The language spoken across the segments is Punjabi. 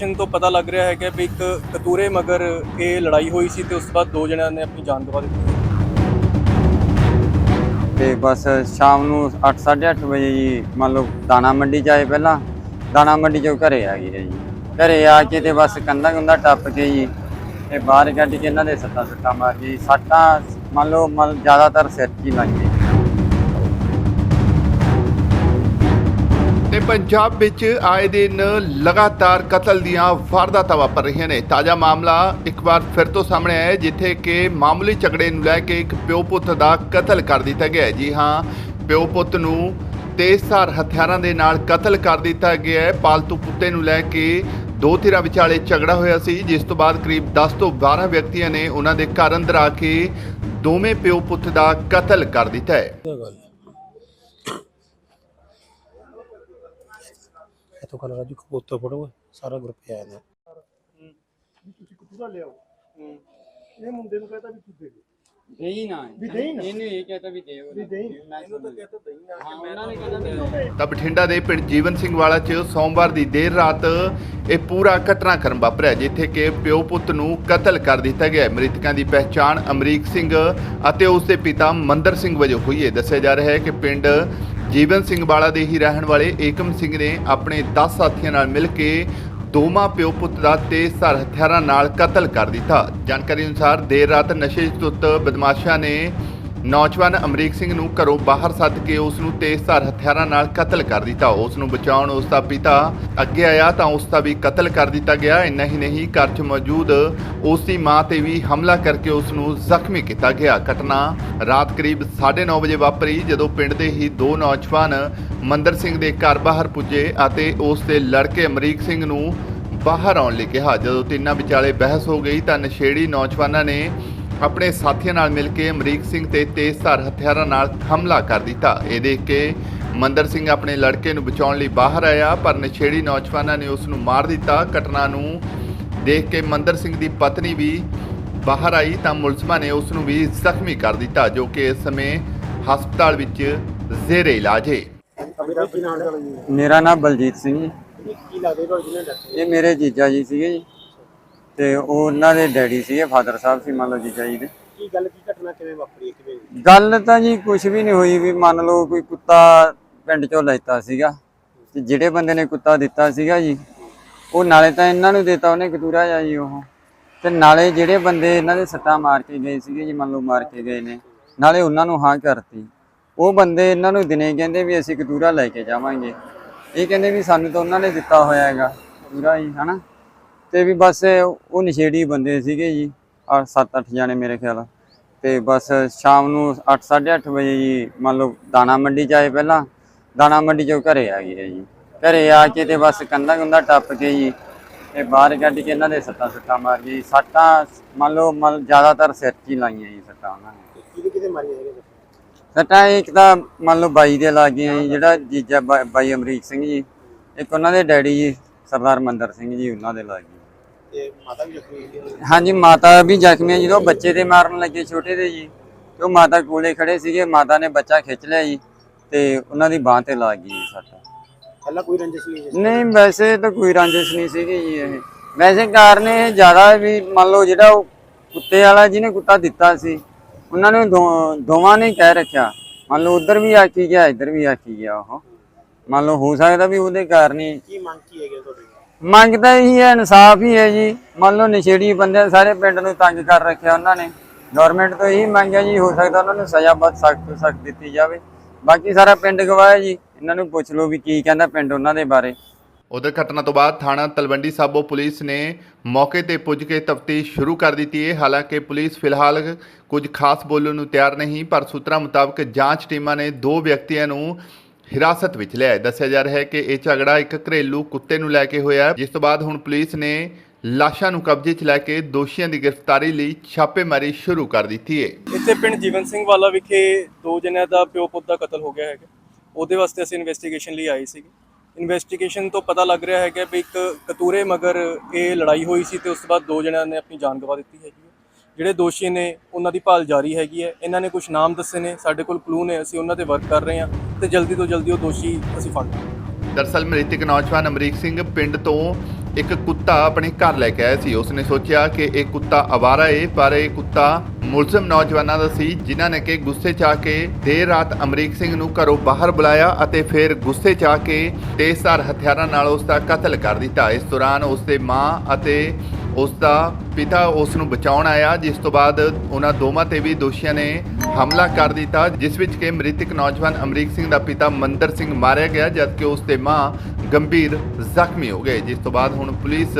ਇਨਵੈਸਟੀਗੇਸ਼ਨ ਤੋਂ ਪਤਾ ਲੱਗ ਰਿਹਾ ਹੈ ਕਿ ਵੀ ਇੱਕ ਕਤੂਰੇ ਮਗਰ ਇਹ ਲੜਾਈ ਹੋਈ ਸੀ ਤੇ ਉਸ ਤੋਂ ਬਾਅਦ ਦੋ ਜਣਿਆਂ ਨੇ ਆਪਣੀ ਜਾਨ ਗਵਾ ਦਿੱਤੀ ਤੇ ਬਸ ਸ਼ਾਮ ਨੂੰ 8:30 ਵਜੇ ਜੀ, ਮੰਨ ਲਓ ਦਾਣਾ ਮੰਡੀ ਜਾਏ ਪਹਿਲਾਂ, ਦਾਣਾ ਮੰਡੀ ਚੋਂ ਘਰੇ ਆ ਗਏ ਜੀ ਘਰੇ ਆ ਕੇ ਤੇ ਬਸ ਕੰਧਾ ਕੰਧਾ ਟੱਪ ਕੇ ਜੀ, ਤੇ ਬਾਹਰ ਕੱਢ ਕੇ ਇਹਨਾਂ ਦੇ ਸੱਟਾਂ ਸੱਟਾਂ ਮਾਰ ਕੇ ਜੀ। ਸੱਟਾਂ ਮੰਨ ਲਓ, ਮੰਨ ਜ਼ਿਆਦਾਤਰ ਸਿਰ 'ਚ ਹੀ ਲੱਗ ਲੱਗੀਆਂ ਤੇ ਪੰਜਾਬ ਵਿੱਚ ਆਏ ਦਿਨ ਲਗਾਤਾਰ ਕਤਲ ਦੀਆਂ ਵਾਰਦਾਤਾਂ ਵਾਪਰ ਰਹੀਆਂ ਨੇ। ਤਾਜ਼ਾ ਮਾਮਲਾ ਇੱਕ ਵਾਰ ਫਿਰ ਤੋਂ ਸਾਹਮਣੇ ਆਇਆ ਜਿੱਥੇ ਕਿ ਮਾਮੂਲੀ ਝਗੜੇ ਨੂੰ ਲੈ ਕੇ ਇੱਕ ਪਿਓ ਪੁੱਤ ਦਾ ਕਤਲ ਕਰ ਦਿੱਤਾ ਗਿਆ ਜੀ ਹਾਂ, ਪਿਓ ਪੁੱਤ ਨੂੰ ਤੇਜ਼ਧਾਰ ਹਥਿਆਰਾਂ ਦੇ ਨਾਲ ਕਤਲ ਕਰ ਦਿੱਤਾ ਗਿਆ ਹੈ। ਪਾਲਤੂ ਕੁੱਤੇ ਨੂੰ ਲੈ ਕੇ ਦੋ ਧਿਰਾਂ ਵਿਚਾਲੇ ਝਗੜਾ ਹੋਇਆ ਸੀ, ਜਿਸ ਤੋਂ ਬਾਅਦ ਕਰੀਬ 10 ਤੋਂ 12 ਵਿਅਕਤੀਆਂ ਨੇ ਉਹਨਾਂ ਦੇ ਘਰ ਅੰਦਰ ਆ ਕੇ ਦੋਵੇਂ ਪਿਓ ਪੁੱਤ ਦਾ ਕਤਲ ਕਰ ਦਿੱਤਾ ਹੈ। ਇੱਥੋਂ ਕੱਲ ਰਾਜੂ ਕਬੂਤਰ ਫੜੋ ਸਾਰਾ ਗਰੁੱਪ ਆਇਆ ਨੇ ਇਹ ਮੁੰਡੇ ਨੂੰ ਕਹਤਾ ਵੀ ਤੂੰ ਦੇ ਦੇ। ਦੇਈ ਨਾ। ਵੀ ਦੇਈ ਨਾ? ਇਹਨੂੰ ਇਹ ਕਹਤਾ ਵੀ ਦੇ ਵੀ ਦੇਈ ਇਹਨੂੰ ਤਾਂ ਕਹਿੰਦਾ ਦਈ ਨਾ ਹਾਂ ਉਹਨਾਂ ਨੇ ਕਹਿੰਦਾ ਤਾਂ ਬਠਿੰਡਾ ਦੇ ਪਿੰਡ ਜੀਵਨ ਸਿੰਘ ਵਾਲਾ 'ਚ ਸੋਮਵਾਰ ਦੀ ਦੇਰ ਰਾਤ ਇਹ ਪੂਰਾ ਘਟਨਾਕ੍ਰਮ ਵਾਪਰਿਆ ਜਿੱਥੇ ਕਿ ਪਿਓ ਪੁੱਤ ਨੂੰ ਕਤਲ ਕਰ ਦਿੱਤਾ ਗਿਆ। ਮ੍ਰਿਤਕਾਂ ਦੀ ਪਹਿਚਾਣ ਅਮਰੀਕ ਸਿੰਘ ਅਤੇ ਉਸ ਦੇ ਪਿਤਾ ਮੰਦਰ ਸਿੰਘ ਵਜੋਂ ਹੋਈ ਹੈ। ਦੱਸਿਆ ਜਾ ਰਿਹਾ ਹੈ ਕਿ ਪਿੰਡ ਜੀਵਨ ਸਿੰਘ ਵਾਲਾ ਦੇ ਹੀ ਰਹਿਣ ਵਾਲੇ ਏਕਮ ਸਿੰਘ ਨੇ ਆਪਣੇ 10 ਸਾਥੀਆਂ ਨਾਲ ਮਿਲ ਕੇ ਦੋਵਾਂ ਪਿਓ ਪੁੱਤ ਦਾ ਤੇਜ਼ਧਾਰ ਹਥਿਆਰਾਂ ਨਾਲ ਕਤਲ ਕਰ ਦਿੱਤਾ। ਜਾਣਕਾਰੀ ਅਨੁਸਾਰ ਦੇਰ ਰਾਤ ਨਸ਼ੇ 'ਚ ਧੁੱਤ ਬਦਮਾਸ਼ਾਂ ਨੇ ਨੌਜਵਾਨ ਅਮਰੀਕ ਸਿੰਘ ਨੂੰ ਘਰੋਂ ਬਾਹਰ ਸੱਦ ਕੇ ਉਸ ਨੂੰ ਤੇਜ਼ਧਾਰ ਹਥਿਆਰਾਂ ਨਾਲ ਕਤਲ ਕਰ ਦਿੱਤਾ। ਉਸ ਨੂੰ ਬਚਾਉਣ ਉਸ ਦਾ ਪਿਤਾ ਅੱਗੇ ਆਇਆ ਤਾਂ ਉਸ ਦਾ ਵੀ ਕਤਲ ਕਰ ਦਿੱਤਾ ਗਿਆ। ਇੰਨਾ ਹੀ ਨਹੀਂ, ਘਰ 'ਚ ਮੌਜੂਦ ਉਸ ਦੀ ਮਾਂ ਤੇ ਵੀ ਹਮਲਾ ਕਰਕੇ ਉਸ ਨੂੰ ਜ਼ਖਮੀ ਕੀਤਾ ਗਿਆ। ਘਟਨਾ ਰਾਤ ਕਰੀਬ 9:30 ਵਜੇ ਵਾਪਰੀ, ਜਦੋਂ ਪਿੰਡ ਦੇ ਹੀ ਦੋ ਨੌਜਵਾਨ ਮੰਦਰ ਸਿੰਘ ਦੇ ਘਰ ਬਾਹਰ ਪੁੱਜੇ ਅਤੇ ਉਸ ਦੇ ਲੜਕੇ ਅਮਰੀਕ ਸਿੰਘ ਨੂੰ ਬਾਹਰ ਆਉਣ ਲਈ ਕਿਹਾ। ਜਦੋਂ ਤਿੰਨਾਂ ਵਿਚਾਲੇ ਬਹਿਸ ਹੋ ਗਈ ਤਾਂ ਨਸ਼ੇੜੀ ਨੌਜਵਾਨਾਂ ਨੇ ਆਪਣੇ ਸਾਥੀਆਂ ਨਾਲ ਮਿਲ ਕੇ ਅਮਰੀਕ ਸਿੰਘ ਤੇ ਤੇਜ਼ਧਾਰ ਹਥਿਆਰਾਂ ਨਾਲ ਹਮਲਾ ਕਰ ਦਿੱਤਾ। ਇਹ ਦੇਖ ਕੇ ਮੰਦਰ ਸਿੰਘ ਆਪਣੇ ਲੜਕੇ ਨੂੰ ਬਚਾਉਣ ਲਈ ਬਾਹਰ ਆਇਆ ਪਰ ਨਸ਼ੇੜੀ ਨੌਜਵਾਨਾਂ ਨੇ ਉਸ ਨੂੰ ਮਾਰ ਦਿੱਤਾ। ਘਟਨਾ ਨੂੰ ਦੇਖ ਕੇ ਮੰਦਰ ਸਿੰਘ ਦੀ ਪਤਨੀ ਵੀ ਬਾਹਰ ਆਈ ਤਾਂ ਮੁਲਜ਼ਮਾਂ ਨੇ ਉਸ ਨੂੰ ਵੀ ਜ਼ਖਮੀ ਕਰ ਦਿੱਤਾ ਜੋ ਕਿ ਇਸ ਸਮੇਂ ਹਸਪਤਾਲ ਵਿੱਚ ਜ਼ੇਰੇ ਇਲਾਜ ਹੈ। ਮੇਰਾ ਨਾਮ ਬਲਜੀਤ ਸਿੰਘ ਜੀ ਇਹ ਮੇਰੇ ਜੀਜਾ ਜੀ ਸੀਗੇ ਜੀ। ਤੇ ਉਹ ਉਹਨਾਂ ਦੇ ਡੈਡੀ ਸੀਗੇ ਫਾਦਰ ਸਾਹਿਬ ਸੀ ਮੰਨ ਲਓ ਜੀਜਾ ਜੀ ਦੇ ਕੀ ਗੱਲ ਕੀ ਘਟਨਾ ਕਿਵੇਂ ਵਾਪਰੀ ਹੈ, ਕਿਵੇਂ ਗੱਲ ਤਾਂ ਜੀ ਕੁਝ ਵੀ ਨਹੀਂ ਹੋਈ ਵੀ ਮੰਨ ਲਓ ਕੋਈ ਕੁੱਤਾ ਪਿੰਡ ਚੋਂ ਲੈਤਾ ਸੀਗਾ ਤੇ ਜਿਹੜੇ ਬੰਦੇ ਨੇ ਕੁੱਤਾ ਦਿੱਤਾ ਸੀਗਾ ਜੀ ਉਹ ਨਾਲੇ ਤਾਂ ਇਹਨਾਂ ਨੂੰ ਦਿੱਤਾ ਉਹਨੇ ਕਤੂਰਾ ਜਾ ਜੀ ਉਹ। ਤੇ ਨਾਲੇ ਜਿਹੜੇ ਬੰਦੇ ਇਹਨਾਂ ਦੇ ਸੱਟਾਂ ਮਾਰ ਕੇ ਗਏ ਸੀਗੇ ਜੀ ਮੰਨ ਲਓ ਮਾਰ ਕੇ ਗਏ ਨੇ ਨਾਲੇ ਉਹਨਾਂ ਨੂੰ ਹਾਂ ਕਰਤੀ। ਉਹ ਬੰਦੇ ਇਹਨਾਂ ਨੂੰ ਦਿਨੇ ਕਹਿੰਦੇ ਵੀ ਅਸੀਂ ਕਤੂਰਾ ਲੈ ਕੇ ਜਾਵਾਂਗੇ। ਇਹ ਕਹਿੰਦੇ ਵੀ ਸਾਨੂੰ ਤਾਂ ਉਹਨਾਂ ਨੇ ਦਿੱਤਾ ਹੋਇਆ ਹੈਗਾ ਕਤੂਰਾ ਜੀ ਹਨਾ? ਤੇ ਵੀ ਬਸ ਉਹ ਨਸ਼ੇੜੀ ਬੰਦੇ ਸੀਗੇ ਜੀ ਆ 7-8 ਜਾਣੇ ਮੇਰੇ ਖਿਆਲ। ਤੇ ਬਸ ਸ਼ਾਮ ਨੂੰ 8:30 ਵਜੇ ਜੀ ਮੰਨ ਲਓ ਦਾਣਾ ਮੰਡੀ ਜਾਏ ਪਹਿਲਾਂ ਦਾਣਾ ਮੰਡੀ ਚੋਂ ਘਰੇ ਆ ਗਏ ਜੀ। ਘਰੇ ਆ ਕੇ ਤੇ ਬਸ ਕੰਧਾ ਕੰਧਾ ਟੱਪ ਕੇ ਜੀ ਤੇ ਬਾਹਰ ਕੱਢ ਕੇ ਇਹਨਾਂ ਦੇ ਸੱਟਾਂ ਸੱਟਾਂ ਮਾਰ ਜੀ। ਸੱਟਾਂ ਮੰਨ ਲਓ ਮੰਨ ਜ਼ਿਆਦਾਤਰ ਸਿਰ 'ਚ ਹੀ ਲਾਈਆਂ ਜੀ ਸੱਟਾਂ ਉਹਨਾਂ ਨੇ। ਕਿਹਦੇ ਕਿਹਦੇ ਮਾਰੀਆਂ ਹੈਗੇ ਸੱਟਾਂ ਇੱਕ ਤਾਂ ਮੰਨ ਲਓ ਬਾਈ ਦੇ ਲੱਗੀਆਂ ਜੀ ਜਿਹੜਾ ਜੀਜਾ ਬਾਈ ਅਮਰੀਕ ਸਿੰਘ ਜੀ ਇੱਕ ਉਹਨਾਂ ਦੇ ਡੈਡੀ ਜੀ ਸਰਦਾਰ ਮੰਦਰ ਸਿੰਘ ਜੀ ਉਹਨਾਂ ਦੇ ਲੱਗੀ ਤੇ ਮਾਤਾ ਵੀ ਜ਼ਖਮੀ ਹੋਈ ਹੈ ਹਾਂਜੀ ਮਾਤਾ ਵੀ ਜ਼ਖਮੀ ਹੈ ਜਦੋਂ ਬੱਚੇ ਤੇ ਮਾਰਨ ਲੱਗੇ ਛੋਟੇ ਦੇ ਜੀ। ਤੇ ਉਹ ਮਾਤਾ ਕੋਲੇ ਖੜੇ ਸੀਗੇ ਮਾਤਾ ਨੇ ਬੱਚਾ ਖਿੱਚ ਲਿਆ ਜੀ ਤੇ ਉਹਨਾਂ ਦੀ ਬਾਹ ਤੇ ਲੱਗ ਗਈ ਜੀ ਸੱਟ। ਪਹਿਲਾਂ ਕੋਈ ਰੰਜਿਸ਼ ਨਹੀਂ ਨਹੀਂ ਵੈਸੇ ਤਾਂ ਕੋਈ ਰੰਜਿਸ਼ ਨਹੀਂ ਸੀਗੀ ਜੀ ਇਹ। ਵੈਸੇ ਕਾਰਨ ਇਹ ਜ਼ਿਆਦਾ ਵੀ ਮੰਨ ਲਓ ਜਿਹੜਾ ਉਹ ਕੁੱਤੇ ਵਾਲਾ ਜਿਹਨੇ ਕੁੱਤਾ ਦਿੱਤਾ ਸੀ ਉਹਨਾਂ ਨੇ ਦੋ- ਦੋਵਾਂ ਨੇ ਕਹਿ ਰੱਖਿਆ। ਮੰਨ ਲਓ ਉਧਰ ਵੀ ਆਖੀ ਗਿਆ ਇੱਧਰ ਵੀ ਆਖੀ ਗਿਆ ਉਹ। ਮੰਨ ਲਓ ਹੋ ਸਕਦਾ ਵੀ ਉਹਦੇ ਕਾਰਨ ਹੀ ਕੀ ਮੰਗ ਕੀ ਹੈਗੀ ਤੁਹਾਡੀ? ਮੰਗਦਾ ਹੀ ਹੈ, ਇਨਸਾਫ ਹੀ ਹੈ ਜੀ। ਮੰਨ ਲਓ ਨਸ਼ੇੜੀ ਬੰਦੇ ਸਾਰੇ ਪਿੰਡ ਨੂੰ ਤੰਗ ਕਰ ਰੱਖਿਆ ਉਹਨਾਂ ਨੇ। ਗਵਰਨਮੈਂਟ ਤੋਂ ਇਹੀ ਮੰਗਿਆ ਜੀ, ਹੋ ਸਕਦਾ ਉਹਨਾਂ ਨੂੰ ਸਜ਼ਾ ਬਹੁਤ ਸਖਤ ਤੋਂ ਸਖਤ ਦਿੱਤੀ ਜਾਵੇ। ਬਾਕੀ ਸਾਰਾ ਪਿੰਡ ਗਵਾਹ ਹੈ ਜੀ। ਇਹਨਾਂ ਨੂੰ ਪੁੱਛ ਲਓ ਵੀ ਕੀ ਕਹਿੰਦਾ ਪਿੰਡ ਉਹਨਾਂ ਦੇ ਬਾਰੇ। ਉਧਰ ਘਟਨਾ ਤੋਂ ਬਾਅਦ ਥਾਣਾ ਤਲਵੰਡੀ ਸਾਬੋ ਪੁਲਿਸ ਨੇ ਮੌਕੇ ਤੇ ਪੁੱਜ ਕੇ ਤਫਤੀਸ਼ ਸ਼ੁਰੂ ਕਰ ਦਿੱਤੀ ਹੈ। ਹਾਲਾਂਕਿ ਪੁਲਿਸ ਫਿਲਹਾਲ ਕੁਝ ਖਾਸ ਬੋਲਣ ਨੂੰ ਤਿਆਰ ਨਹੀਂ, ਪਰ ਸੂਤਰਾਂ ਮੁਤਾਬਕ ਜਾਂਚ ਟੀਮਾਂ ਨੇ ਦੋ ਵਿਅਕਤੀਆਂ ਨੂੰ ਹਿਰਾਸਤ ਵਿੱਚ ਲਿਆ ਹੈ ਦੱਸਿਆ ਜਾ ਰਿਹਾ ਹੈ ਕਿ ਇਹ ਝਗੜਾ ਇੱਕ ਘਰੇਲੂ ਕੁੱਤੇ ਨੂੰ ਲੈ ਕੇ ਹੋਇਆ ਹੈ, ਜਿਸ ਤੋਂ ਬਾਅਦ ਹੁਣ ਪੁਲਿਸ ਨੇ ਲਾਸ਼ਾਂ ਨੂੰ ਕਬਜ਼ੇ 'ਚ ਲੈ ਕੇ ਦੋਸ਼ੀਆਂ ਦੀ ਗ੍ਰਿਫਤਾਰੀ ਲਈ ਛਾਪੇਮਾਰੀ ਸ਼ੁਰੂ ਕਰ ਦਿੱਤੀ ਹੈ। ਇੱਥੇ ਪਿੰਡ ਜੀਵਨ ਸਿੰਘ ਵਾਲਾ ਵਿਖੇ ਦੋ ਜਣਿਆਂ ਦਾ ਪਿਓ ਪੁੱਤ ਦਾ ਕਤਲ ਹੋ ਗਿਆ ਹੈਗਾ। ਉਹਦੇ ਵਾਸਤੇ ਅਸੀਂ ਇਨਵੈਸਟੀਗੇਸ਼ਨ ਲਈ ਆਏ ਸੀਗੇ। ਇਨਵੈਸਟੀਗੇਸ਼ਨ ਤੋਂ ਪਤਾ ਲੱਗ ਰਿਹਾ ਹੈਗਾ ਵੀ ਇੱਕ ਕਤੂਰੇ ਮਗਰ ਇਹ ਲੜਾਈ ਹੋਈ ਸੀ ਤੇ ਉਸ ਤੋਂ ਬਾਅਦ ਦੋ ਜਣਿਆਂ ਨੇ ਆਪਣੀ ਜਾਨ ਗਵਾ ਦਿੱਤੀ ਹੈਗੀ ਜਿਹੜੇ ਦੋਸ਼ੀ ਨੇ, ਉਹਨਾਂ ਦੀ ਭਾਲ ਜਾਰੀ ਹੈਗੀ ਹੈ। ਇਹਨਾਂ ਨੇ ਕੁਝ ਨਾਮ ਦੱਸੇ ਨੇ, ਸਾਡੇ ਕੋਲ ਕਲੂ ਨੇ, ਅਸੀਂ ਉਹਨਾਂ ਤੇ ਵਰਕ ਕਰ ਰਹੇ ਹਾਂ ਤੇ ਜਲਦੀ ਤੋਂ ਜਲਦੀ ਉਹ ਦੋਸ਼ੀ ਅਸੀਂ ਫੜ ਲਾਂਗੇ ਦਰਸਲ ਮ੍ਰਿਤਕ ਨੌਜਵਾਨ ਅਮਰੀਕ ਸਿੰਘ ਪਿੰਡ ਤੋਂ ਇੱਕ ਕੁੱਤਾ ਆਪਣੇ ਘਰ ਲੈ ਕੇ ਆਇਆ ਸੀ। ਉਸਨੇ ਸੋਚਿਆ ਕਿ ਇਹ ਕੁੱਤਾ ਅਵਾਰਾ ਏ, ਪਰ ਇਹ ਕੁੱਤਾ ਮੁਲਜ਼ਮ ਨੌਜਵਾਨਾਂ ਦਾ ਸੀ, ਜਿਨ੍ਹਾਂ ਨੇ ਕਿ ਗੁੱਸੇ 'ਚ ਆ ਕੇ ਦੇਰ ਰਾਤ ਅਮਰੀਕ ਸਿੰਘ ਨੂੰ ਘਰੋਂ ਬਾਹਰ ਬੁਲਾਇਆ ਅਤੇ ਫਿਰ ਗੁੱਸੇ 'ਚ ਆ ਕੇ ਤੇਜ਼ਧਾਰ ਹਥਿਆਰਾਂ ਨਾਲ ਉਸ ਦਾ ਕਤਲ ਕਰ ਦਿੱਤਾ। ਇਸ ਦੌਰਾਨ ਉਸ ਦੇ ਮਾਂ ਅਤੇ ਉਸ ਦਾ ਪਿਤਾ ਉਸ ਨੂੰ ਬਚਾਉਣ ਆਇਆ, ਜਿਸ ਤੋਂ ਬਾਅਦ ਉਹਨਾਂ ਦੋਵਾਂ ਤੇ ਵੀ ਦੋਸ਼ੀਆਂ ਨੇ ਹਮਲਾ ਕਰ ਦਿੱਤਾ, ਜਿਸ ਵਿੱਚ ਕਿ ਮ੍ਰਿਤਕ ਨੌਜਵਾਨ ਅਮਰੀਕ ਸਿੰਘ ਦਾ ਪਿਤਾ ਮੰਦਰ ਸਿੰਘ ਮਾਰਿਆ ਗਿਆ, ਜਦਕਿ ਉਸ ਦੇ ਮਾਂ ਗੰਭੀਰ ਜ਼ਖਮੀ ਹੋ ਗਏ, ਜਿਸ ਤੋਂ ਬਾਅਦ ਹੁਣ ਪੁਲਿਸ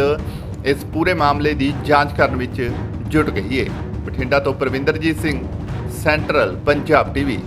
ਇਸ ਪੂਰੇ ਮਾਮਲੇ ਦੀ ਜਾਂਚ ਕਰਨ ਵਿੱਚ ਜੁਟ ਗਈ ਹੈ ਬਠਿੰਡਾ ਤੋਂ ਪ੍ਰਵਿੰਦਰਜੀਤ ਸਿੰਘ, ਸੈਂਟਰਲ ਪੰਜਾਬ ਟੀਵੀ।